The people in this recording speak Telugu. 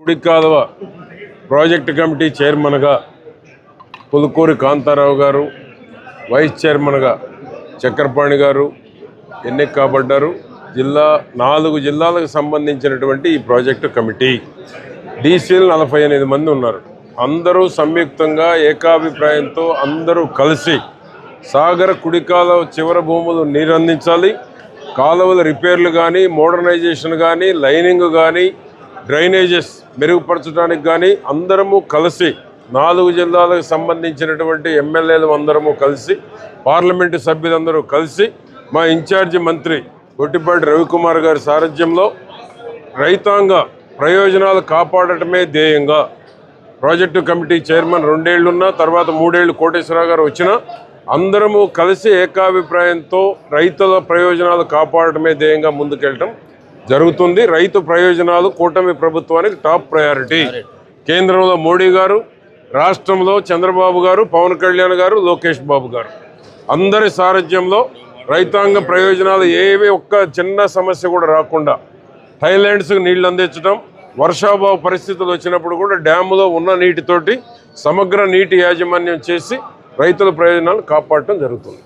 కుడికాదవ ప్రాజెక్టు కమిటీ చైర్మన్గా పులుకూరి కాంతారావు గారు వైస్ చైర్మన్గా చక్రపాణి గారు ఎన్నిక కాబడ్డారు. జిల్లా నాలుగు జిల్లాలకు సంబంధించినటువంటి ఈ ప్రాజెక్టు కమిటీ. డీసీలు నలభై ఎనిమిది మంది ఉన్నారు. అందరూ సంయుక్తంగా ఏకాభిప్రాయంతో అందరూ కలిసి సాగర కుడి కాలువ చివరి భూములు నీరు అందించాలి కాలువల రిపేర్లు కానీ మోడర్నైజేషన్ కానీ లైనింగ్ కానీ డ్రైనేజెస్ మెరుగుపరచడానికి కానీ అందరము కలిసి నాలుగు జిల్లాలకు సంబంధించినటువంటి ఎమ్మెల్యేలు అందరము కలిసి పార్లమెంటు సభ్యులందరూ కలిసి మా ఇన్ఛార్జి మంత్రి గొట్టిపాటి రవికుమార్ గారి సారథ్యంలో రైతాంగ ప్రయోజనాలు కాపాడటమే ధ్యేయంగా ప్రాజెక్టు కమిటీ చైర్మన్ రెండేళ్ళున్నా తర్వాత మూడేళ్ళు కోటేశ్వరరావు గారు వచ్చినా అందరము కలిసి ఏకాభిప్రాయంతో రైతుల ప్రయోజనాలు కాపాడటమే ధ్యేయంగా ముందుకెళ్ళటం జరుగుతుంది. రైతు ప్రయోజనాలు కూటమి ప్రభుత్వానికి టాప్ ప్రయారిటీ. కేంద్రంలో మోడీ గారు రాష్ట్రంలో చంద్రబాబు గారు పవన్ కళ్యాణ్ గారు లోకేష్ బాబు గారు. అందరి సారథ్యంలో రైతాంగ ప్రయోజనాలు ఏవి ఒక్క చిన్న సమస్య కూడా రాకుండా హైలాండ్స్కి నీళ్ళు అందించడం వర్షాభావ పరిస్థితులు వచ్చినప్పుడు కూడా డ్యాములో ఉన్న నీటితోటి సమగ్ర నీటి యాజమాన్యం చేసి రైతుల ప్రయోజనాలు కాపాడటం జరుగుతుంది.